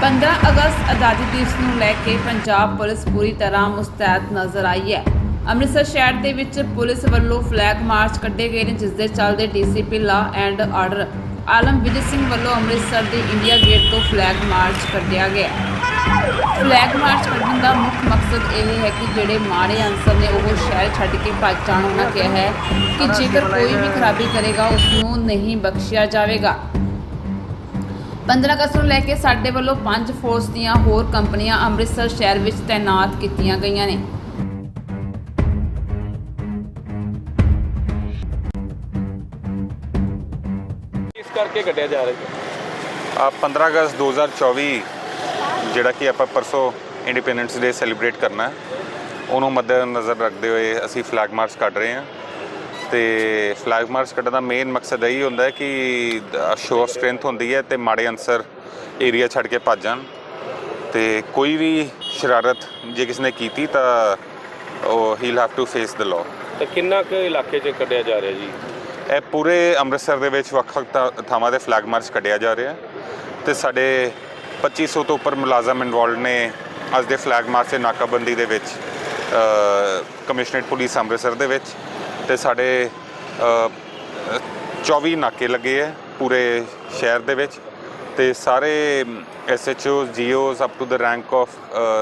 15 ਅਗਸਤ ਆਜ਼ਾਦੀ ਦਿਵਸ ਨੂੰ ਲੈ ਕੇ ਪੰਜਾਬ ਪੁਲਿਸ ਪੂਰੀ ਤਰ੍ਹਾਂ ਮੁਸਤੈਦ ਨਜ਼ਰ ਆਈ ਹੈ। ਅੰਮ੍ਰਿਤਸਰ ਸ਼ਹਿਰ ਦੇ ਵਿੱਚ ਪੁਲਿਸ ਵੱਲੋਂ ਫਲੈਗ ਮਾਰਚ ਕੱਢੇ ਗਏ ਨੇ, ਜਿਸ ਦੇ ਚੱਲਦੇ DCP law and order. Alam Vijay Singh ਵੱਲੋਂ ਅੰਮ੍ਰਿਤਸਰ ਦੇ ਇੰਡੀਆ ਗੇਟ ਤੋਂ ਫਲੈਗ ਮਾਰਚ ਕੱਢਿਆ ਗਿਆ। ਫਲੈਗ ਮਾਰਚ ਕੱਢਣ ਦਾ ਮੁੱਖ ਮਕਸਦ ਇਹ ਹੈ ਕਿ ਜਿਹੜੇ ਮਾੜੇ ਅਨਸਰ ਨੇ, ਉਹ ਸ਼ਹਿਰ ਛੱਡ ਕੇ ਭੱਜ ਜਾਣ ਉਹਨਾਂ ਕਿਹਾ ਹੈ ਕਿ ਜੇਕਰ ਕੋਈ ਵੀ ਖਰਾਬੀ ਕਰੇਗਾ ਉਸ ਨੂੰ ਨਹੀਂ ਬਖਸ਼ਿਆ ਜਾਵੇਗਾ। 15 ਅਗਸਤ ਨੂੰ ਲੈ ਕੇ ਸਾਡੇ ਵੱਲੋਂ ਪੰਜ ਫੋਰਸ ਦੀਆਂ ਹੋਰ ਕੰਪਨੀਆਂ ਅੰਮ੍ਰਿਤਸਰ ਸ਼ਹਿਰ ਵਿੱਚ ਤਾਇਨਾਤ ਕੀਤੀਆਂ ਗਈਆਂ ਨੇ। ਕਰਕੇ ਕੱਢਿਆ ਜਾ ਰਿਹਾ ਹੈ। ਆ 15 ਅਗਸਤ 2024 ਜਿਹੜਾ ਕਿ ਆਪਾਂ ਪਰਸੋਂ ਇੰਡੀਪੈਂਡੈਂਸ ਡੇ ਸੈਲੀਬ੍ਰੇਟ ਕਰਨਾ ਹੈ ਉਹਨੂੰ ਮੱਦੇਨਜ਼ਰ ਰੱਖਦੇ ਹੋਏ ਅਸੀਂ ਫਲੈਗ ਮਾਰਚ ਕੱਢ ਰਹੇ ਹਾਂ। ਤੇ ਫਲੈਗ ਮਾਰਚ ਕੱਢਣ ਦਾ ਮੇਨ ਮਕਸਦ ਇਹੀ ਹੁੰਦਾ ਹੈ ਕਿ ਸ਼ੋਅ ਆਫ ਸਟਰੈਂਥ ਹੁੰਦੀ ਹੈ ਤੇ ਮਾੜੇ ਅਨਸਰ ਏਰੀਆ ਛੱਡ ਕੇ ਭੱਜ ਜਾਣ। ਤੇ ਕੋਈ ਵੀ ਸ਼ਰਾਰਤ ਜੇ ਕਿਸ ਨੇ ਕੀਤੀ ਤਾਂ ਉਹ ਹੀ have to face the law ਤੇ ਕਿੰਨਾ ਕੁ ਇਲਾਕੇ 'ਚ ਕੱਢਿਆ ਜਾ ਰਿਹਾ ਜੀ? ਇਹ ਪੂਰੇ ਅੰਮ੍ਰਿਤਸਰ ਦੇ ਵਿੱਚ ਵੱਖ-ਵੱਖ ਥਾਂ- ਥਾਵਾਂ ਤੇ ਫਲੈਗ ਮਾਰਚ ਕੱਢਿਆ ਜਾ ਰਿਹਾ ਹੈ ਤੇ ਸਾਡੇ 2500 ਤੋਂ ਉੱਪਰ ਮੁਲਾਜ਼ਮ ਇਨਵੋਲਡ ਨੇ ਅੱਜ ਦੇ ਫਲੈਗ ਮਾਰਚ ਤੇ ਨਾਕਾਬੰਦੀ ਦੇ ਵਿੱਚ ਕਮਿਸ਼ਨਰੇਟ ਪੁਲਿਸ ਅੰਮ੍ਰਿਤਸਰ ਦੇ ਵਿੱਚ ਤੇ ਸਾਡੇ ਅ, 24 ਨਾਕੇ ਲੱਗੇ ਹੈ ਪੂਰੇ ਸ਼ਹਿਰ ਦੇ ਵਿੱਚ ਤੇ ਸਾਰੇ SHO GOs up to the rank of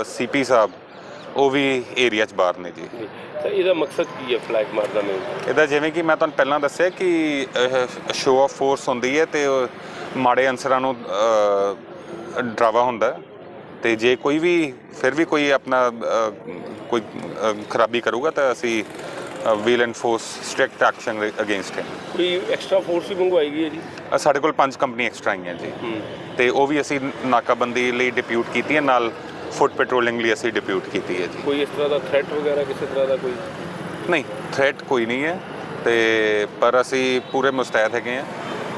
CP sahib ਉਹ ਵੀ ਏਰੀਆ 'ਚ ਬਾਹਰ ਨੇ ਜੀ। ਤਾਂ ਇਹਦਾ ਮਕਸਦ ਕੀ ਹੈ ਫਲੈਗ ਮਾਰਦਾ ਮੇਨ ਇਹਦਾ ਜਿਵੇਂ ਕਿ ਮੈਂ ਤੁਹਾਨੂੰ ਪਹਿਲਾਂ ਦੱਸਿਆ ਕਿ ਸ਼ੋਅ ਆਫ ਫੋਰਸ ਹੁੰਦੀ ਹੈ ਤੇ ਮਾੜੇ ਅਨਸਰਾਂ ਨੂੰ ਡਰਾਵਾ ਹੁੰਦਾ ਹੈ। ਤੇ ਜੇ ਕੋਈ ਵੀ ਫਿਰ ਵੀ ਕੋਈ ਆਪਣਾ ਕੋਈ ਖਰਾਬੀ ਕਰੂਗਾ ਤਾਂ ਅਸੀਂ will enforce strict action against him ਕੋਈ ਐਕਸਟਰਾ ਫੋਰਸ ਵੀ ਮੰਗਵਾਈ ਗਈ ਹੈ ਜੀ ਸਾਡੇ ਕੋਲ ਪੰਜ ਕੰਪਨੀ ਐਕਸਟਰਾ ਆਈਆਂ ਜੀ। ਹੂੰ। ਤੇ ਉਹ ਵੀ ਅਸੀਂ ਨਾਕਾਬੰਦੀ ਲਈ ਡਿਪਿਊਟ ਕੀਤੀ ਹੈ। ਨਾਲ ਫੁੱਟ ਪੈਟਰੋਲਿੰਗ ਲਈ ਅਸੀਂ ਡਿਪਿਊਟ ਕੀਤੀ ਹੈ ਜੀ। ਕੋਈ ਇਸ ਤਰ੍ਹਾਂ ਦਾ ਥ੍ਰੈਟ ਵਗੈਰਾ ਕਿਸੇ ਤਰ੍ਹਾਂ ਦਾ ਕੋਈ? ਨਹੀਂ ਥ੍ਰੈਟ ਕੋਈ ਨਹੀਂ ਹੈ ਤੇ ਪਰ ਅਸੀਂ ਪੂਰੇ ਮੁਸਤੈਦ ਹੈਗੇ ਆ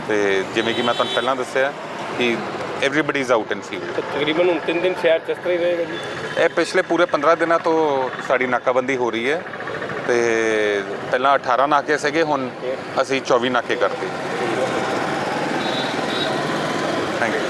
ਤੇ ਜਿਵੇਂ ਕਿ ਮੈਂ ਤੁਹਾਨੂੰ ਪਹਿਲਾਂ ਦੱਸਿਆ ਕਿ everybody is out in field ਤਕਰੀਬਨ 3 ਦਿਨ ਸ਼ਹਿਰ ਕਿਸ ਤਰ੍ਹਾਂ ਹੀ ਰਹੇਗਾ ਜੀ? ਇਹ ਪਿਛਲੇ ਪੂਰੇ 15 ਦਿਨਾਂ ਤੋਂ ਸਾਡੀ ਨਾਕਾਬੰਦੀ ਹੋ ਰਹੀ ਹੈ ਤੇ ਪਹਿਲਾਂ 18 ਨਾਕੇ ਸੀਗੇ ਹੁਣ ਅਸੀਂ 24 ਨਾਕੇ ਕਰਤੇ ਥੈਂਕ ਯੂ